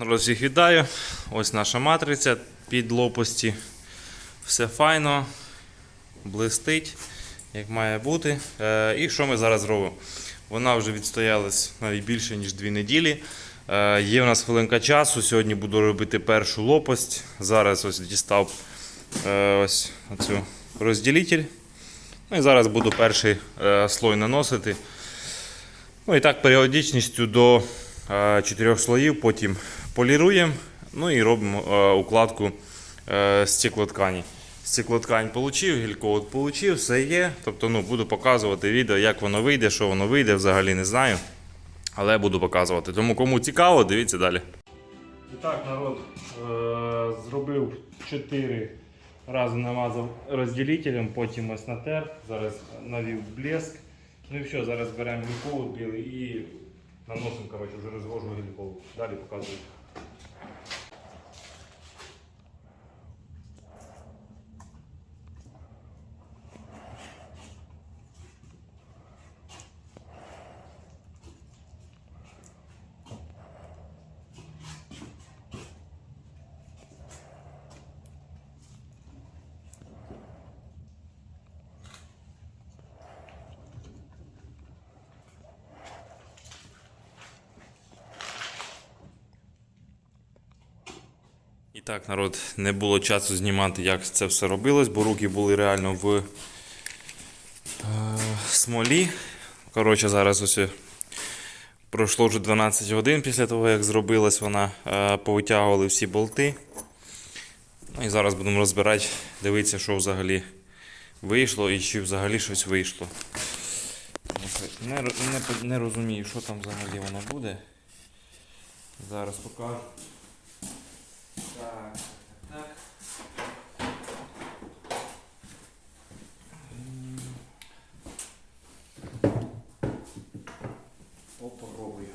Всіх вітаю. Ось наша матриця під лопасті. Все файно, блистить, як має бути. Е, і що ми зараз робимо? Вона вже відстоялась навіть більше, ніж дві неділі. Е, є в нас хвилинка часу. Сьогодні буду робити першу лопасть. Зараз ось дістав е, ось оцю розділитель. Ну і зараз буду перший слой наносити. Ну і так періодичністю до чотирьох слоїв, потім поліруємо, ну і робимо е, укладку е, стеклоткані. Стеклоткань отримав, гільковод отримав, все є. Тобто ну, буду показувати відео, як воно вийде, що воно вийде, взагалі не знаю. Але буду показувати. Тому кому цікаво, дивіться далі. І так, народ е, зробив 4 рази намазав розділителем, потім ось натер, зараз навів блеск. Ну і все, зараз беремо гільковод білий і наносимо, коротше, вже розвожу гільковод. Далі показую. Так, народ, не було часу знімати, як це все робилось, бо руки були реально в е, смолі. Коротше, зараз ось е, пройшло вже 12 годин після того, як зробилась вона, е, повитягували всі болти. Ну і зараз будемо розбирати, дивитися, що взагалі вийшло і чи взагалі щось вийшло. Не, не, не розумію, що там взагалі воно буде. Зараз покажу. Так, так, так. Попробуємо.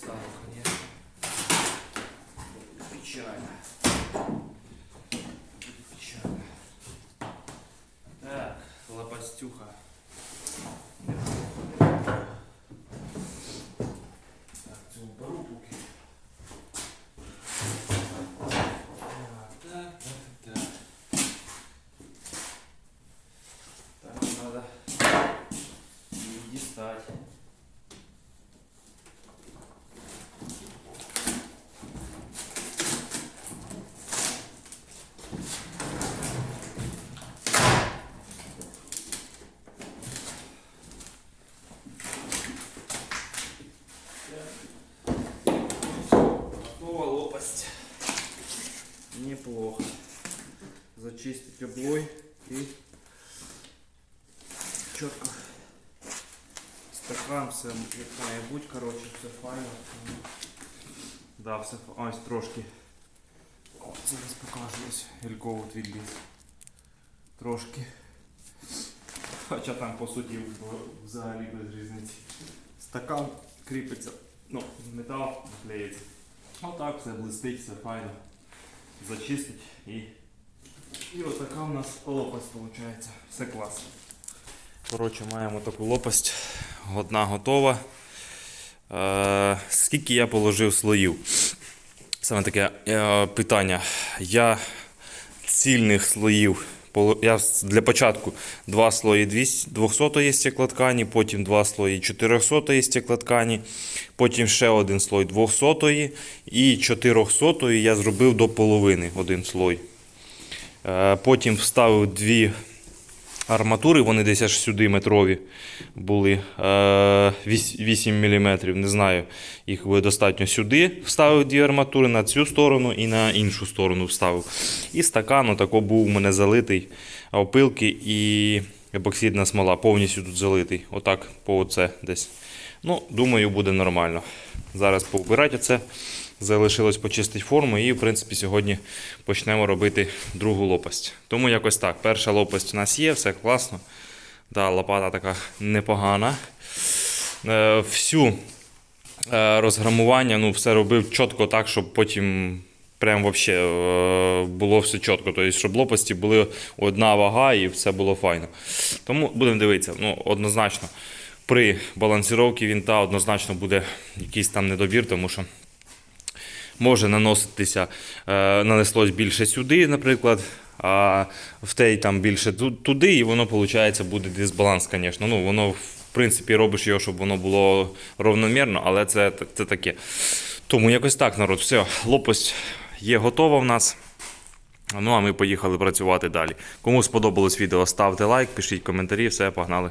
Хоча конечно. Печально. Печально. Так, лопастюха. Так, цю беру поки. Так, так, так, так. Так, надо її дістати. Готова лопасть. Неплохо. Зачистить облой и чітко. Стакан, все як має бути, коротше, все файно. Да, все Ось трошки. О, зараз покажу ось. Гільковод відліз. Трошки. Хоча там по суті взагалі без різниці. Стакан кріпиться, ну, метал клеїться. Отак все блистить, все файно. Зачистить і. І отака у нас лопасть виходить. Все класно. Коротше, маємо таку лопасть. Одна готова. Е, скільки я положив слоїв? Саме таке е, питання. Я цільних слоїв. Я для початку два слої 200 200 стеклоткані, потім два слої 400 стеклоткані, потім ще один слой 200 і 400 я зробив до половини один слой. Е, Потім вставив дві арматури, вони десь аж сюди метрові були. 8 мм, не знаю, їх буде достатньо сюди. Вставив дві арматури на цю сторону і на іншу сторону вставив. І стакан отако був у мене залитий опилки і епоксидна смола, повністю тут залитий. Отак по оце десь. Ну, думаю, буде нормально. Зараз повбирати це. Залишилось почистити форму і, в принципі, сьогодні почнемо робити другу лопасть. Тому якось так. Перша лопасть у нас є, все класно. Да, лопата така непогана. Е, всю е, розграмування, ну, все робив чітко так, щоб потім прям вообще е, було все чітко. Тобто, щоб лопасті були одна вага і все було файно. Тому будемо дивитися. Ну, однозначно, при балансіровці вінта однозначно буде якийсь там недобір, тому що може наноситися, е, нанеслось більше сюди, наприклад, а в той там більше туди, і воно, виходить, буде дисбаланс, звісно. Ну, воно, в принципі, робиш його, щоб воно було ровномірно, але це, це таке. Тому якось так, народ, все, лопасть є готова в нас. Ну а ми поїхали працювати далі. Кому сподобалось відео, ставте лайк, пишіть коментарі, все, погнали.